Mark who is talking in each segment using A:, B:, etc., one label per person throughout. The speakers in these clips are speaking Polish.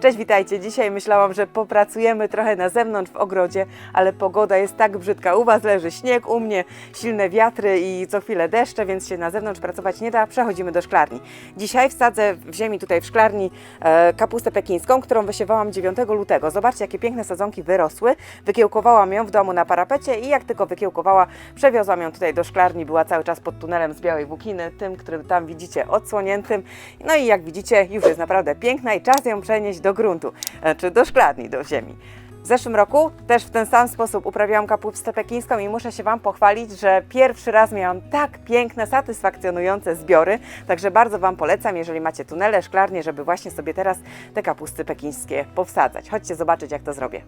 A: Cześć, witajcie. Dzisiaj myślałam, że popracujemy trochę na zewnątrz w ogrodzie, ale pogoda jest tak brzydka. U Was leży śnieg, u mnie silne wiatry i co chwilę deszcze, więc się na zewnątrz pracować nie da. Przechodzimy do szklarni. Dzisiaj wsadzę w ziemi tutaj w szklarni e, kapustę pekińską, którą wysiewałam 9 lutego. Zobaczcie, jakie piękne sadzonki wyrosły. Wykiełkowałam ją w domu na parapecie i jak tylko wykiełkowała, przewiozłam ją tutaj do szklarni. Była cały czas pod tunelem z Białej Włókiny, tym, który tam widzicie odsłoniętym. No i jak widzicie, już jest naprawdę piękna i czas ją przenieść do gruntu, e, czy do szklarni, do ziemi. W zeszłym roku też w ten sam sposób uprawiałam kapustę pekińską i muszę się Wam pochwalić, że pierwszy raz miałam tak piękne, satysfakcjonujące zbiory, także bardzo Wam polecam, jeżeli macie tunele, szklarnie, żeby właśnie sobie teraz te kapusty pekińskie powsadzać. Chodźcie zobaczyć, jak to zrobię.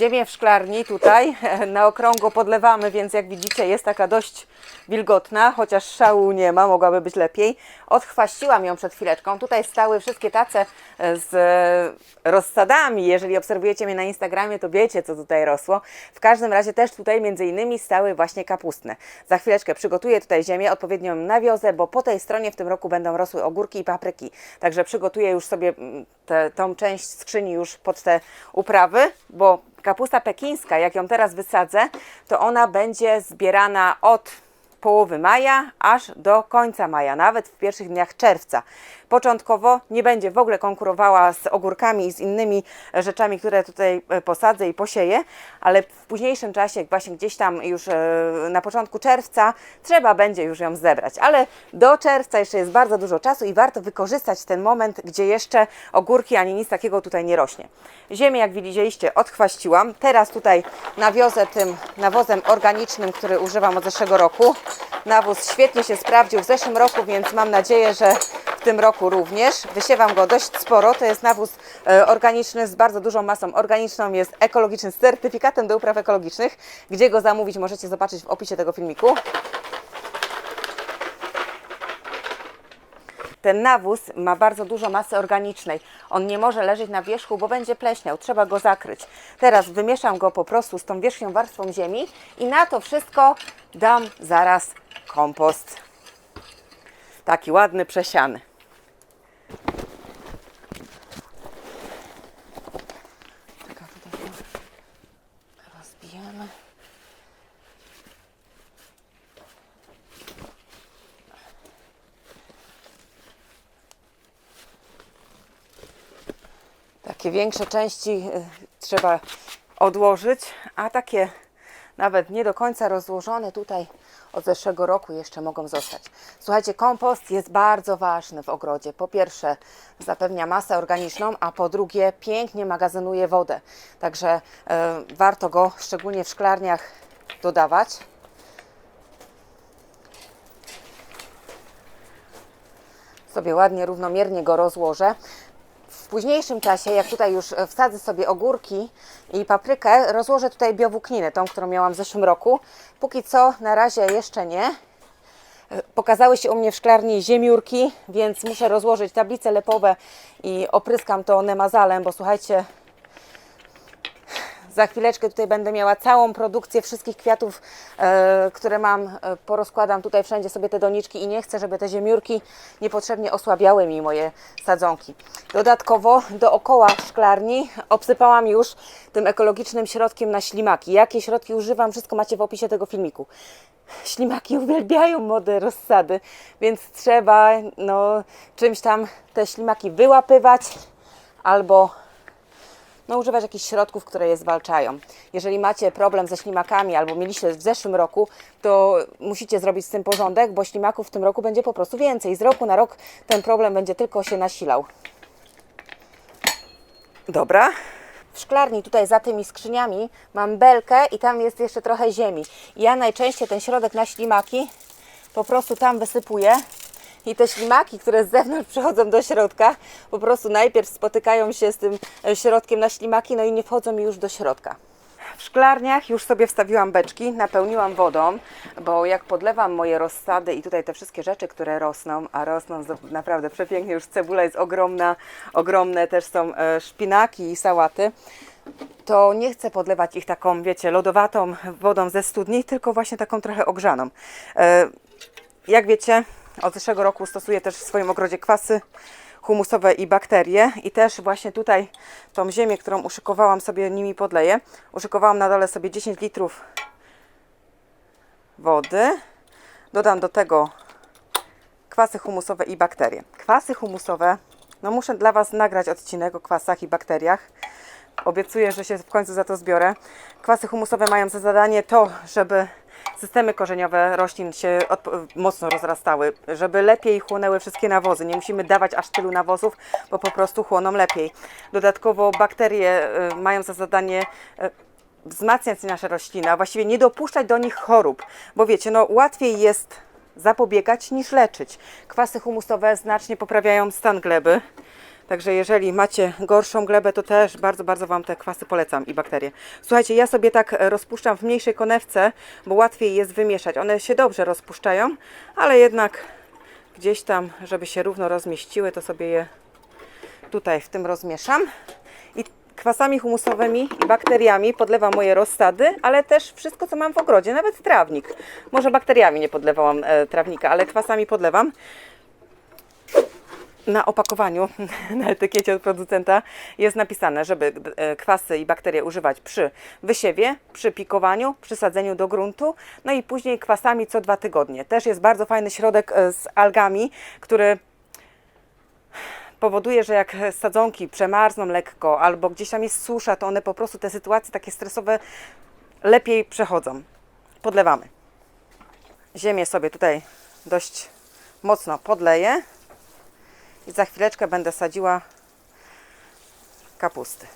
A: Ziemię w szklarni tutaj na okrągło podlewamy, więc jak widzicie jest taka dość wilgotna, chociaż szału nie ma, mogłaby być lepiej. Odchwaściłam ją przed chwileczką. Tutaj stały wszystkie tace z rozsadami. Jeżeli obserwujecie mnie na Instagramie, to wiecie, co tutaj rosło. W każdym razie też tutaj między innymi stały właśnie kapustne. Za chwileczkę przygotuję tutaj ziemię, odpowiednią nawiozę, bo po tej stronie w tym roku będą rosły ogórki i papryki. Także przygotuję już sobie mm, tę tą część skrzyni już pod te uprawy, bo kapusta pekińska, jak ją teraz wysadzę, to ona będzie zbierana od połowy maja aż do końca maja, nawet w pierwszych dniach czerwca. Początkowo nie będzie w ogóle konkurowała z ogórkami i z innymi e, rzeczami, które tutaj e, posadzę i posieję, ale w późniejszym czasie, właśnie gdzieś tam już e, na początku czerwca, trzeba będzie już ją zebrać. Ale do czerwca jeszcze jest bardzo dużo czasu i warto wykorzystać ten moment, gdzie jeszcze ogórki ani nic takiego tutaj nie rośnie. Ziemię, jak widzieliście, odchwaściłam. Teraz tutaj nawiozę tym nawozem organicznym, który używam od zeszłego roku. Nawóz świetnie się sprawdził w zeszłym roku, więc mam nadzieję, że w tym roku również. Wysiewam go dość sporo. To jest nawóz e, organiczny z bardzo dużą masą organiczną. Jest ekologiczny z certyfikatem do upraw ekologicznych. Gdzie go zamówić możecie zobaczyć w opisie tego filmiku. Ten nawóz ma bardzo dużo masy organicznej. On nie może leżeć na wierzchu, bo będzie pleśniał. Trzeba go zakryć. Teraz wymieszam go po prostu z tą wierzchnią warstwą ziemi i na to wszystko dam zaraz kompost. Taki ładny, przesiany. Czekaj, tutaj to rozbijemy. Większe części y, trzeba odłożyć, a takie nawet nie do końca rozłożone tutaj od zeszłego roku jeszcze mogą zostać. Słuchajcie, kompost jest bardzo ważny w ogrodzie. Po pierwsze zapewnia masę organiczną, a po drugie pięknie magazynuje wodę. Także e, warto go szczególnie w szklarniach dodawać. Sobie ładnie, równomiernie go rozłożę. Późniejszym czasie, jak tutaj już e, wsadzę sobie ogórki i paprykę, rozłożę tutaj biowłókninę, tą, którą miałam w zeszłym roku. Póki co na razie jeszcze nie. E, Pokazały się u mnie w szklarni ziemiórki, więc muszę rozłożyć tablice lepowe i opryskam to nemazalem, bo słuchajcie, za chwileczkę tutaj będę miała całą produkcję wszystkich kwiatów, e, które mam. E, porozkładam tutaj wszędzie sobie te doniczki i nie chcę, żeby te ziemiórki niepotrzebnie osłabiały mi moje sadzonki. Dodatkowo dookoła szklarni obsypałam już tym ekologicznym środkiem na ślimaki. Jakie środki używam, wszystko macie w opisie tego filmiku. Ślimaki uwielbiają młode rozsady, więc trzeba no, czymś tam te ślimaki wyłapywać albo no, używać jakichś środków, które je zwalczają. Jeżeli macie problem ze ślimakami albo mieliście w zeszłym roku, to musicie zrobić z tym porządek, bo ślimaków w tym roku będzie po prostu więcej. Z roku na rok ten problem będzie tylko się nasilał. Dobra. W szklarni tutaj za tymi skrzyniami mam belkę i tam jest jeszcze trochę ziemi. Ja najczęściej ten środek na ślimaki po prostu tam wysypuję i te ślimaki, które z zewnątrz przychodzą do środka, po prostu najpierw spotykają się z tym e, środkiem na ślimaki, no i nie wchodzą już do środka. W szklarniach już sobie wstawiłam beczki, napełniłam wodą, bo jak podlewam moje rozsady i tutaj te wszystkie rzeczy, które rosną, a rosną naprawdę przepięknie, już cebula jest ogromna, ogromne też są e, szpinaki i sałaty, to nie chcę podlewać ich taką, wiecie, lodowatą wodą ze studni, tylko właśnie taką trochę ogrzaną. E, jak wiecie, od zeszłego roku stosuję też w swoim ogrodzie kwasy humusowe i bakterie i też właśnie tutaj tą ziemię, którą uszykowałam sobie nimi podleję. Uszykowałam na dole sobie 10 litrów wody. Dodam do tego kwasy humusowe i bakterie. Kwasy humusowe, no muszę dla Was nagrać odcinek o kwasach i bakteriach. Obiecuję, że się w końcu za to zbiorę. Kwasy humusowe mają za zadanie to, żeby systemy korzeniowe roślin się mocno rozrastały, żeby lepiej chłonęły wszystkie nawozy. Nie musimy dawać aż tylu nawozów, bo po prostu chłoną lepiej. Dodatkowo bakterie y, mają za zadanie y, wzmacniać nasze rośliny, a właściwie nie dopuszczać do nich chorób, bo wiecie, no łatwiej jest zapobiegać niż leczyć. Kwasy humusowe znacznie poprawiają stan gleby. Także jeżeli macie gorszą glebę, to też bardzo, bardzo Wam te kwasy polecam i bakterie. Słuchajcie, ja sobie tak rozpuszczam w mniejszej konewce, bo łatwiej jest wymieszać. One się dobrze rozpuszczają, ale jednak gdzieś tam, żeby się równo rozmieściły, to sobie je tutaj w tym rozmieszam. I kwasami humusowymi i bakteriami podlewam moje rozsady, ale też wszystko, co mam w ogrodzie, nawet trawnik. Może bakteriami nie podlewałam e, trawnika, ale kwasami podlewam na opakowaniu, na etykiecie od producenta jest napisane, żeby e, kwasy i bakterie używać przy wysiewie, przy pikowaniu, przy sadzeniu do gruntu, no i później kwasami co dwa tygodnie. Też jest bardzo fajny środek e, z algami, który powoduje, że jak sadzonki przemarzną lekko albo gdzieś tam jest susza, to one po prostu te sytuacje takie stresowe lepiej przechodzą. Podlewamy. Ziemię sobie tutaj dość mocno podleję i za chwileczkę będę sadziła kapusty.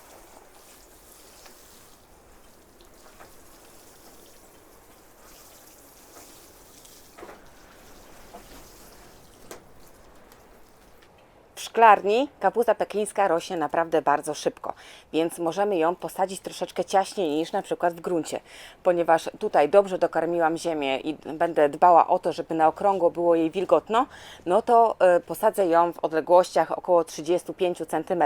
A: Szklarni kapusta pekińska rośnie naprawdę bardzo szybko, więc możemy ją posadzić troszeczkę ciaśniej niż na przykład w gruncie, ponieważ tutaj dobrze dokarmiłam ziemię i będę dbała o to, żeby na okrągło było jej wilgotno, no to y, posadzę ją w odległościach około 35 cm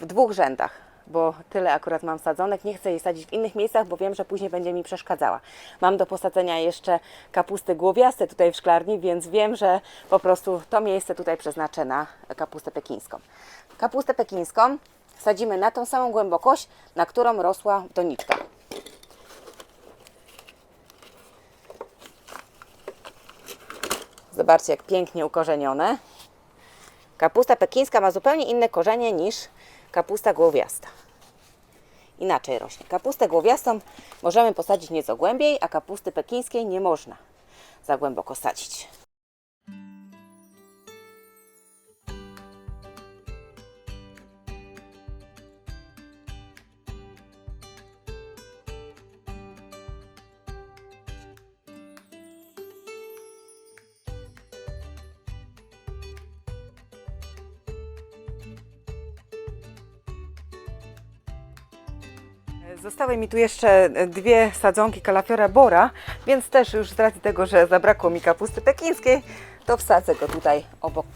A: w dwóch rzędach bo tyle akurat mam sadzonek. Nie chcę jej sadzić w innych miejscach, bo wiem, że później będzie mi przeszkadzała. Mam do posadzenia jeszcze kapusty głowiaste tutaj w szklarni, więc wiem, że po prostu to miejsce tutaj przeznaczę na kapustę pekińską. Kapustę pekińską sadzimy na tą samą głębokość, na którą rosła doniczka. Zobaczcie, jak pięknie ukorzenione. Kapusta pekińska ma zupełnie inne korzenie niż kapusta głowiasta. Inaczej rośnie. Kapustę głowiastą możemy posadzić nieco głębiej, a kapusty pekińskiej nie można za głęboko sadzić. Zostały mi tu jeszcze dwie sadzonki kalafiora bora, więc też już z racji tego, że zabrakło mi kapusty pekińskiej, to wsadzę go tutaj obok.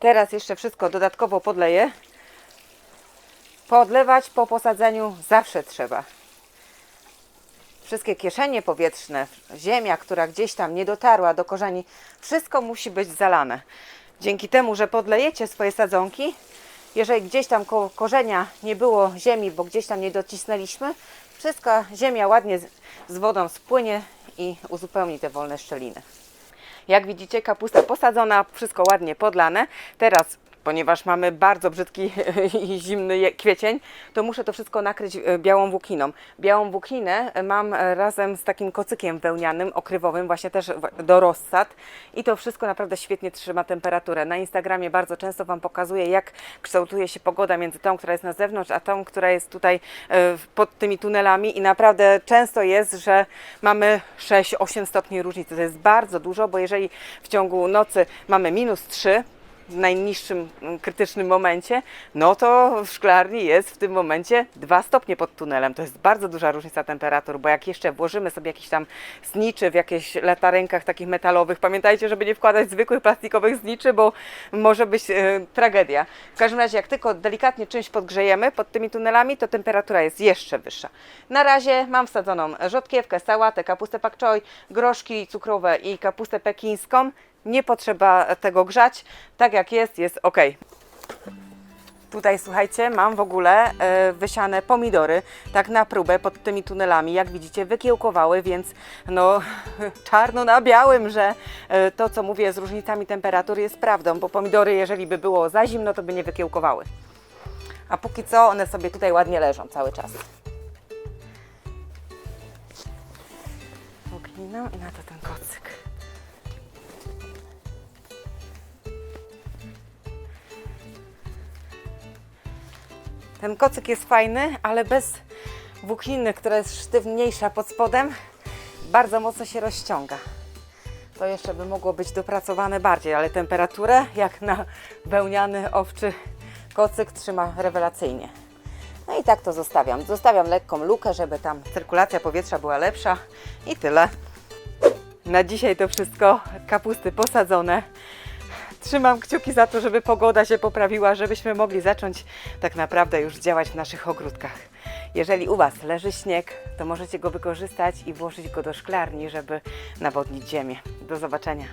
A: Teraz jeszcze wszystko dodatkowo podleję. Podlewać po posadzeniu zawsze trzeba. Wszystkie kieszenie powietrzne, ziemia, która gdzieś tam nie dotarła do korzeni, wszystko musi być zalane. Dzięki temu, że podlejecie swoje sadzonki, jeżeli gdzieś tam koło korzenia nie było ziemi, bo gdzieś tam nie docisnęliśmy, wszystko ziemia ładnie z, wodą spłynie i uzupełni te wolne szczeliny. Jak widzicie, kapusta posadzona, wszystko ładnie podlane. Teraz ponieważ mamy bardzo brzydki i zimny kwiecień, to muszę to wszystko nakryć e, białą włókiną. Białą włókinę e, mam e, razem z takim kocykiem wełnianym, okrywowym, właśnie też do rozsad i to wszystko naprawdę świetnie trzyma temperaturę. Na Instagramie bardzo często Wam pokazuję, jak kształtuje się pogoda między tą, która jest na zewnątrz, a tą, która jest tutaj pod tymi tunelami i naprawdę często jest, że mamy 6-8 stopni różnicy. To jest bardzo dużo, bo jeżeli w ciągu nocy mamy minus 3, w najniższym mm, krytycznym momencie, no to w szklarni jest w tym momencie 2 stopnie pod tunelem. To jest bardzo duża różnica temperatur, bo jak jeszcze włożymy sobie jakiś tam zniczy w jakieś latarenkach takich metalowych, pamiętajcie, żeby nie wkładać zwykłych plastikowych zniczy, bo może być e, tragedia. W każdym razie, jak tylko delikatnie czymś podgrzejemy pod tymi tunelami, to temperatura jest jeszcze wyższa. Na razie mam wsadzoną rzodkiewkę, sałatę, kapustę pak groszki cukrowe i kapustę pekińską. Nie potrzeba tego grzać. Tak jak jest, jest ok. Tutaj słuchajcie, mam w ogóle e, wysiane pomidory, tak na próbę pod tymi tunelami. Jak widzicie, wykiełkowały, więc no czarno na białym, że e, to co mówię z różnicami temperatur jest prawdą, bo pomidory, jeżeli by było za zimno, to by nie wykiełkowały. A póki co one sobie tutaj ładnie leżą cały czas. Uginam i na to ten kocyk. Ten kocyk jest fajny, ale bez włókniny, która jest sztywniejsza pod spodem, bardzo mocno się rozciąga. To jeszcze by mogło być dopracowane bardziej, ale temperaturę jak na wełniany owczy kocyk trzyma rewelacyjnie. No i tak to zostawiam. Zostawiam lekką lukę, żeby tam cyrkulacja powietrza była lepsza i tyle. Na dzisiaj to wszystko. Kapusty posadzone. Trzymam kciuki za to, żeby pogoda się poprawiła, żebyśmy mogli zacząć tak naprawdę już działać w naszych ogródkach. Jeżeli u Was leży śnieg, to możecie go wykorzystać i włożyć go do szklarni, żeby nawodnić ziemię. Do zobaczenia.